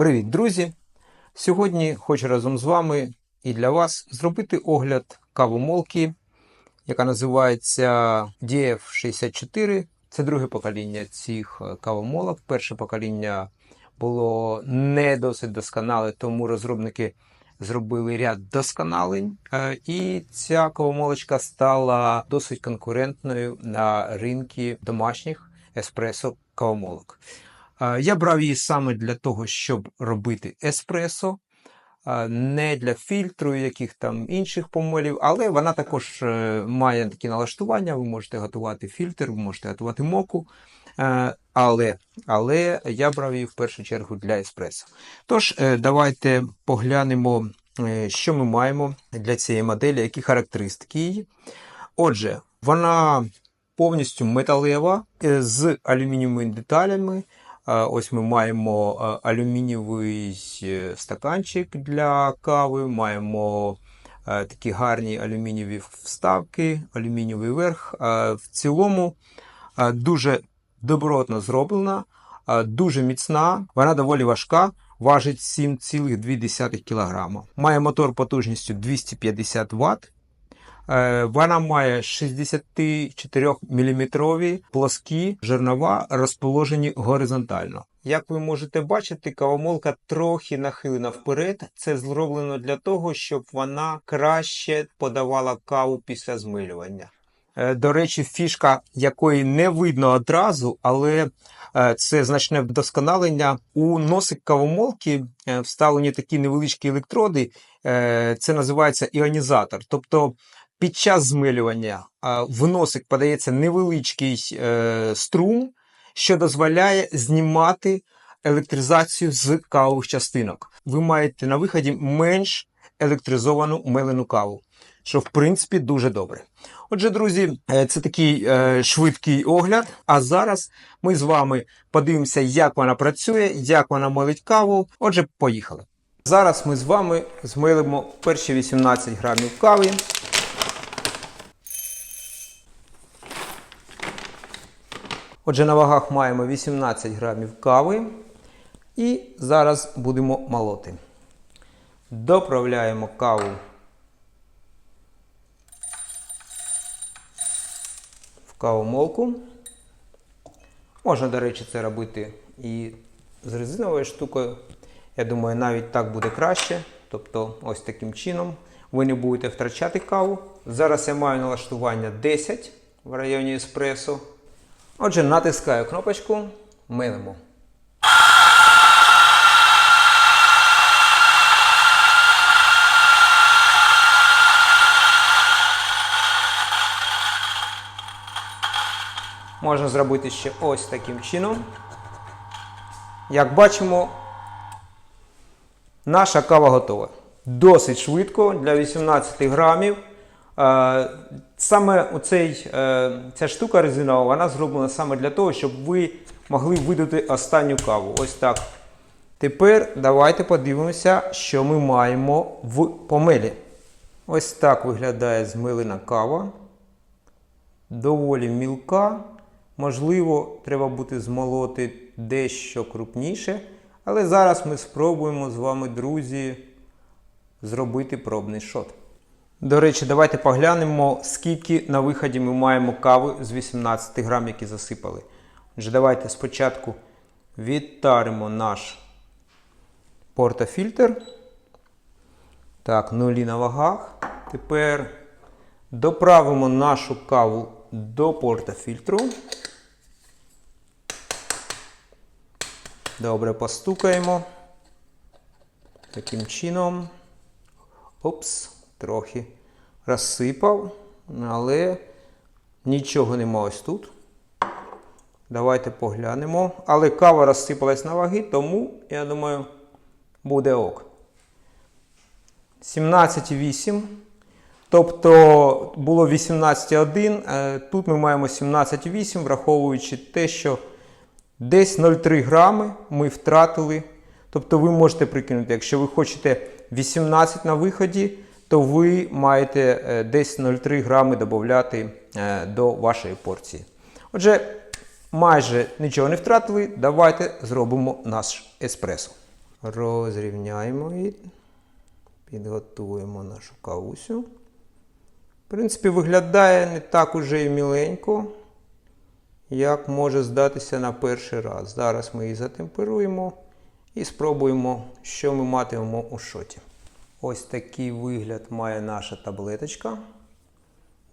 Привіт, друзі! Сьогодні хочу разом з вами і для вас зробити огляд кавомолки, яка називається DF64. Це друге покоління цих е, кавомолок. Перше покоління було не досить досконале, тому розробники зробили ряд досконалень. Е, І ця кавомолочка стала досить конкурентною на ринку домашніх еспресо кавомолок. Я брав її саме для того, щоб робити еспресо, не для фільтру, яких там інших помолів, але вона також е, має такі налаштування. Ви можете готувати фільтр, ви можете готувати моку. Е, Але, але я брав її в першу чергу для еспресо. Тож, е, давайте поглянемо, що ми маємо для цієї моделі, які характеристики її. Отже, вона повністю металева з алюмінієвими деталями. Ось ми маємо алюмінієвий е, стаканчик для кави, маємо е, такі гарні алюмінієві вставки, алюмінієвий верх. В цілому дуже добротно зроблена, дуже міцна, вона доволі важка. Важить 7,2 кг. Має мотор потужністю 250 Вт. Е, Вона має 64 мм плоскі жернова, розположені горизонтально. Як ви можете бачити, кавомолка трохи нахилена вперед. Це зроблено для того, щоб вона краще подавала каву після змилювання. Е, До речі, фішка, якої не видно одразу, але е, це значне вдосконалення. У носик кавомолки вставлені такі невеличкі електроди. Це називається іонізатор. Тобто під час змилювання в носик подається невеличкий е, струм, що дозволяє знімати електризацію з кавових частинок. Ви маєте на виході менш електризовану мелену каву, що в принципі дуже добре. Отже, друзі, е, це такий е, швидкий огляд. А зараз ми з вами подивимося, як вона працює, як вона мелить каву. Отже, поїхали. Зараз ми з вами змилимо перші 18 грамів кави. Отже, на вагах маємо 18 грамів кави. І зараз будемо молоти. Доправляємо каву в кавомолку. Можна, до речі, це робити і з резиновою штукою. Я думаю, навіть так буде краще. Тобто, ось таким чином ви не будете втрачати каву. Зараз я маю налаштування 10 в районі еспресо. Отже, натискаю кнопочку, милимо. Можна зробити ще ось таким чином. Як бачимо, наша кава готова. Досить швидко для 18 грамів. Е, Саме оцей, е, ця штука резинова, вона зроблена саме для того, щоб ви могли видати останню каву. Ось так. Тепер давайте подивимося, що ми маємо в помелі. Ось так виглядає змилена кава. Доволі мілка. Можливо, треба буде змолоти дещо крупніше. Але зараз ми спробуємо з вами, друзі, зробити пробний шот. До речі, давайте поглянемо, скільки на виході ми маємо кави з 18 грам, які засипали. Отже, давайте спочатку відтаримо наш портофільтр. Так, нулі на вагах. Тепер доправимо нашу каву до портофільтру. Добре, постукаємо. Таким чином. Опс, трохи розсипав, але нічого нема ось тут. Давайте поглянемо. Але кава розсипалась на ваги, тому, я думаю, буде ок. 17,8. Тобто було 18,1. е, Тут ми маємо 17,8, враховуючи те, що десь 0,3 грами ми втратили. Тобто ви можете прикинути, якщо ви хочете 18 на виході, то ви маєте е, десь 0,3 грами додати е, до вашої порції. Отже, майже нічого не втратили. Давайте зробимо наш еспресо. Розрівняємо і підготуємо нашу кавусю. В принципі, виглядає не так уже і міленько, як може здатися на перший раз. Зараз ми її затемперуємо і спробуємо, що ми матимемо у шоті. Ось такий вигляд має наша таблеточка.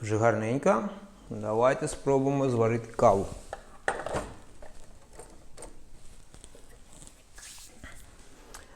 Дуже гарненька. Давайте спробуємо зварити каву.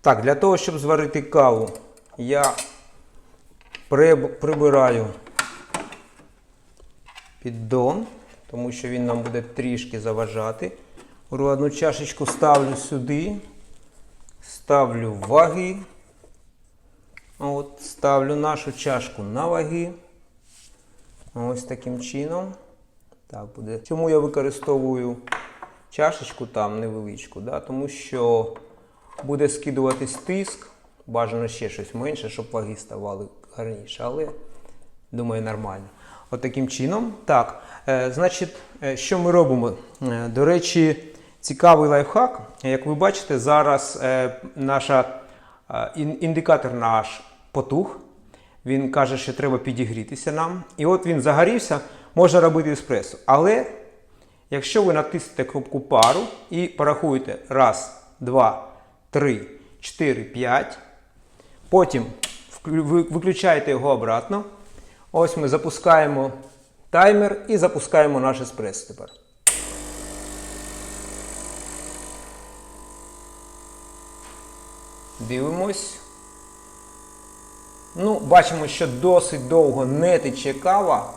Так, для того, щоб зварити каву, я прибираю піддон, тому що він нам буде трішки заважати. Одну чашечку ставлю сюди, ставлю ваги. От, ставлю нашу чашку на ваги. Ось таким чином. Так буде. Чому я використовую чашечку там невеличку? Да? Тому що буде скидуватись тиск, бажано ще щось менше, щоб ваги ставали гарніше. Але думаю, нормально. От таким чином. Так, е, значить, е, що ми робимо? Е, до речі, цікавий лайфхак. Як ви бачите, зараз е, наша е, індикатор наш потух. Він каже, що треба підігрітися нам. І от він загорівся, можна робити еспресо. Але якщо ви натиснете кнопку пару і порахуєте раз, два, три, чотири, п'ять, потім виключаєте його обратно. Ось ми запускаємо таймер і запускаємо наш еспресо тепер. Дивимось. Ну, бачимо, що досить довго не тече кава.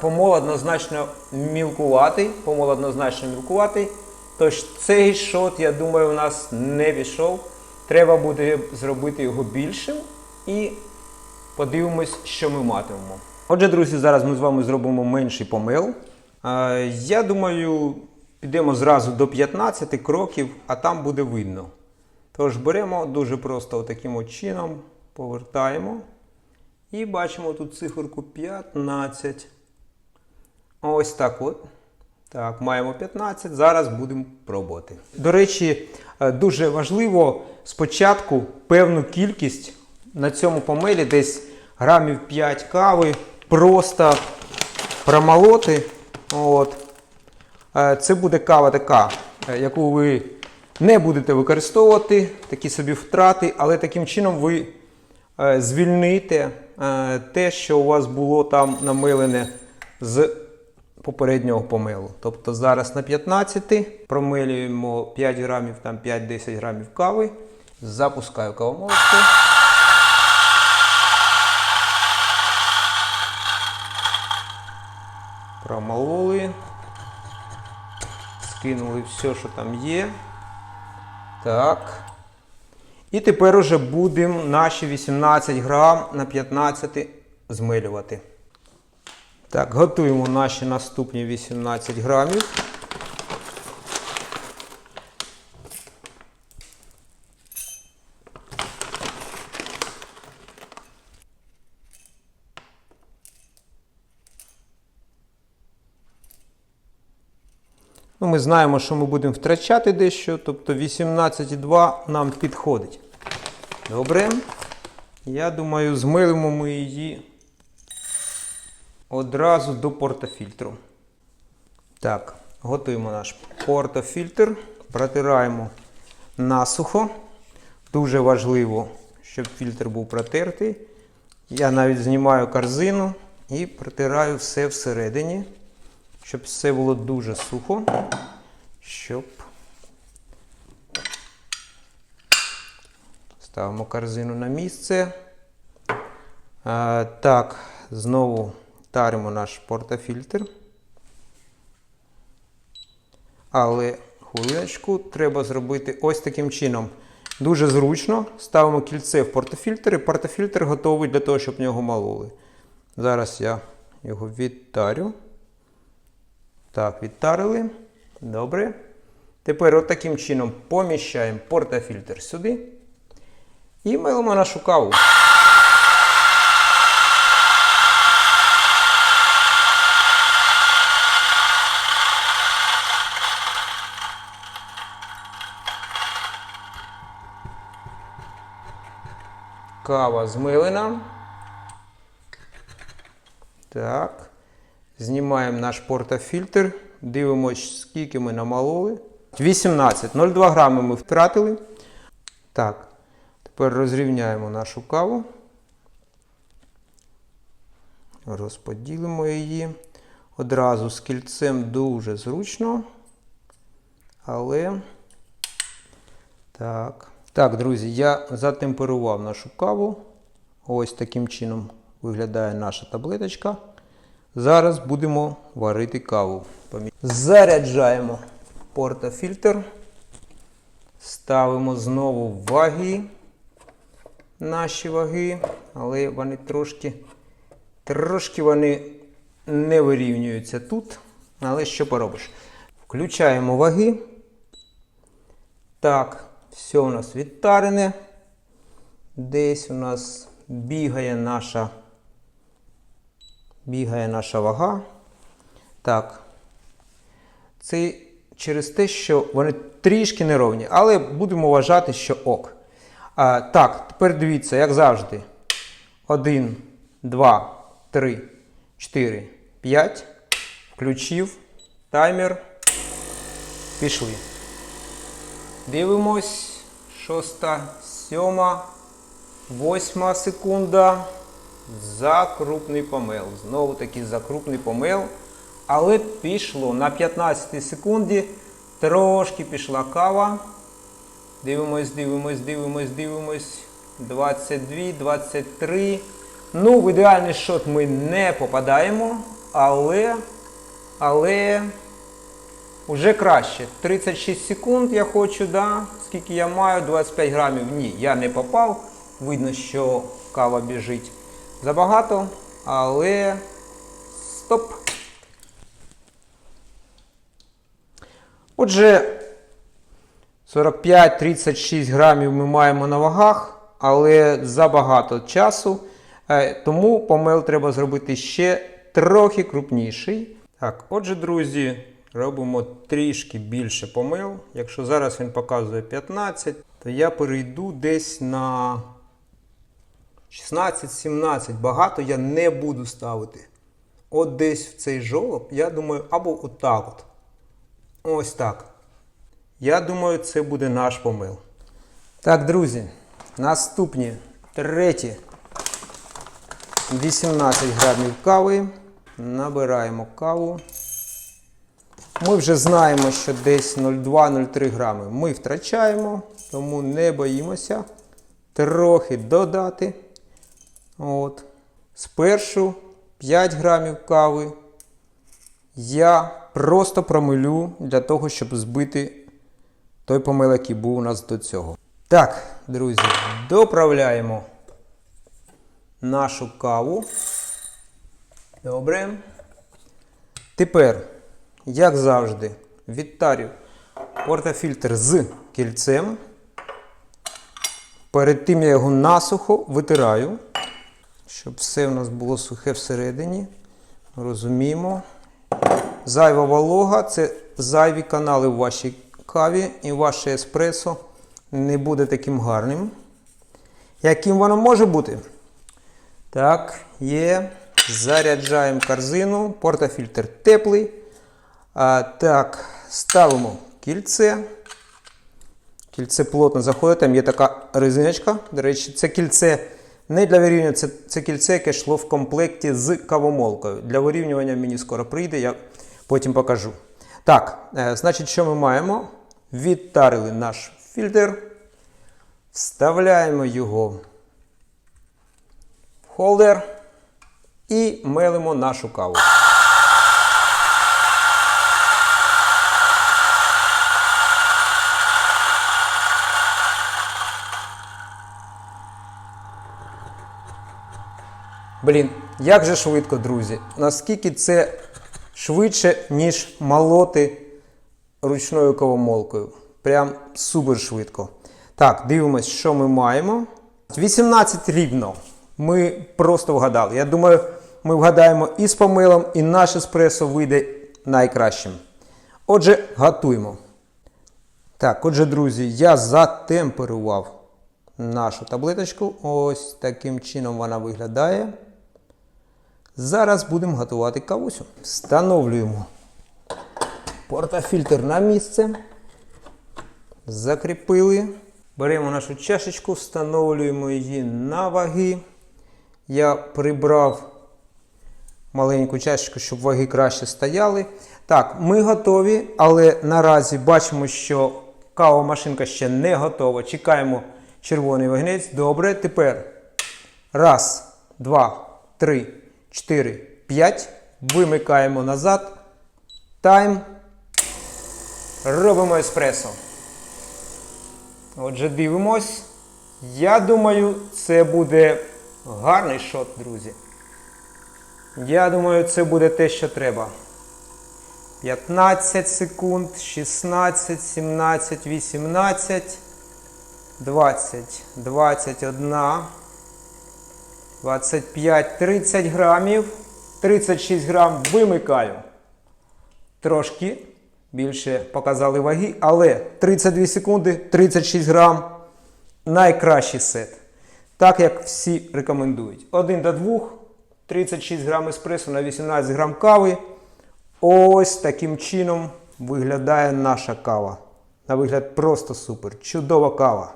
Помол однозначно мілкуватий. Помол однозначно мілкуватий. Тож цей шот, я думаю, у нас не пішов. Треба буде зробити його більшим і подивимось, що ми матимемо. Отже, друзі, зараз ми з вами зробимо менший помил. Я думаю, підемо зразу до 15 кроків, а там буде видно. Тож беремо дуже просто таким чином, повертаємо. І бачимо тут циферку 15. Ось так от. Так, маємо 15. Зараз будемо пробувати. До речі, е, дуже важливо спочатку певну кількість на цьому помелі, десь грамів 5 кави, просто промолоти. От. Е, Це буде кава така, е, яку ви не будете використовувати, такі собі втрати, але таким чином ви звільните те, що у вас було там намилене з попереднього помилу. Тобто зараз на 15 промилюємо 5 грамів, там 5-10 грамів кави, запускаю кавомолочку. Промололи. Скинули все, що там є. Так. І тепер уже будемо наші 18 грам на 15 змилювати. Так, готуємо наші наступні 18 грамів. Ну, ми знаємо, що ми будемо втрачати дещо, тобто 18,2 нам підходить. Добре. Я думаю, змилимо ми її одразу до портофільтру. Так, готуємо наш портофільтр, протираємо насухо. Дуже важливо, щоб фільтр був протертий. Я навіть знімаю корзину і протираю все всередині, щоб все було дуже сухо, щоб ставимо корзину на місце. Так, знову таримо наш портофільтр. Але хвилиночку треба зробити ось таким чином. Дуже зручно. Ставимо кільце в портофільтр і портофільтр готовий для того, щоб в нього малоли. Зараз я його відтарю. Так, відтарили. Добре. Тепер от таким чином поміщаємо портофільтр сюди. І милимо нашу каву. Кава змилена. Так. Знімаємо наш портофільтр. Дивимось, скільки ми намалоли. 18. 0,2 грами ми втратили. Так. Тепер розрівняємо нашу каву. Розподілимо її. Одразу з кільцем дуже зручно. Але. Так. Так, друзі, я затемперував нашу каву. Ось таким чином виглядає наша таблеточка. Зараз будемо варити каву. Заряджаємо портофільтр. Ставимо знову ваги. Наші ваги, але вони трошки, трошки вони не вирівнюються тут. Але що поробиш? Включаємо ваги. Так, все у нас відтарене. Десь у нас бігає наша, бігає наша вага. Так. Це через те, що вони трішки неровні, але будемо вважати, що ок. А, так, тепер дивіться, як завжди. 1, 2, 3, 4, 5. Включив таймер. Пішли. Дивимось. Шоста, сьома, восьма секунда. За крупний помел. Знову таки за крупний помел. Але пішло на 15 секунді. Трошки пішла кава. Дивимось, дивимось, дивимось, дивимось. 22, 23. Ну, в ідеальний шот ми не попадаємо, але. Але. Уже краще. 36 секунд я хочу, да? Скільки я маю? 25 грамів. Ні, я не попав. Видно, що кава біжить забагато, але стоп. Отже, 45-36 грамів ми маємо на вагах, але забагато часу. Е, Тому помел треба зробити ще трохи крупніший. Так, отже, друзі, робимо трішки більше помил. Якщо зараз він показує 15, то я перейду десь на 16-17. Багато я не буду ставити. От десь в цей жолоб, я думаю, або отак от. Ось так. Я думаю, це буде наш помил. Так, друзі, наступні треті 18 грамів кави. Набираємо каву. Ми вже знаємо, що десь 0,2-0,3 грами ми втрачаємо, тому не боїмося трохи додати. От. Спершу 5 грамів кави я просто промилю для того, щоб збити той помил, який був у нас до цього. Так, друзі, доправляємо нашу каву. Добре. Тепер, як завжди, відтарю портофільтр з кільцем. Перед тим я його насухо витираю, щоб все у нас було сухе всередині. Розуміємо. Зайва волога це зайві канали в вашій каві і ваше еспресо не буде таким гарним. Яким воно може бути? Так, є. Заряджаємо корзину. Портофільтр теплий. А, так, ставимо кільце. Кільце плотно заходить. Там є така резиночка. До речі, це кільце не для вирівнювання, це, це кільце, яке йшло в комплекті з кавомолкою. Для вирівнювання мені скоро прийде, я потім покажу. Так, е, значить, що ми маємо? Відтарили наш фільтр. Вставляємо його в холдер і мелимо нашу каву. Блін, як же швидко, друзі. Наскільки це швидше, ніж молоти ручною кавомолкою. Прям супер швидко. Так, дивимось, що ми маємо. 18 рівно. Ми просто вгадали. Я думаю, ми вгадаємо і з помилом, і наш еспресо вийде найкращим. Отже, готуємо. Так, отже, друзі, я затемперував нашу таблеточку. Ось таким чином вона виглядає. Зараз будемо готувати кавусю. Встановлюємо портофільтр на місце. Закріпили. Беремо нашу чашечку, встановлюємо її на ваги. Я прибрав маленьку чашечку, щоб ваги краще стояли. Так, ми готові, але наразі бачимо, що кавомашинка ще не готова. Чекаємо червоний вогнець. Добре, тепер раз, два, три, чотири, п'ять. Вимикаємо назад. Тайм. Робимо еспресо. Отже, дивимось. Я думаю, це буде гарний шот, друзі. Я думаю, це буде те, що треба. 15 секунд, 16, 17, 18, 20, 21, 25, 30 грамів. 36 грам вимикаю. Трошки більше показали ваги, але 32 секунди, 36 грам. Найкращий сет. Так як всі рекомендують. 1 до 2, 36 грам еспресо на 18 грам кави. Ось таким чином виглядає наша кава. На вигляд просто супер. Чудова кава.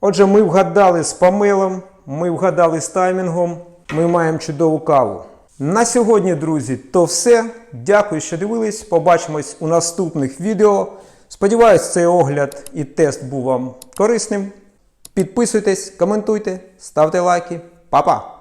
Отже, ми вгадали з помилом, ми вгадали з таймінгом, ми маємо чудову каву. На сьогодні, друзі, то все. Дякую, що дивились. Побачимось у наступних відео. Сподіваюсь, цей огляд і тест був вам корисним. Підписуйтесь, коментуйте, ставте лайки. Па-па!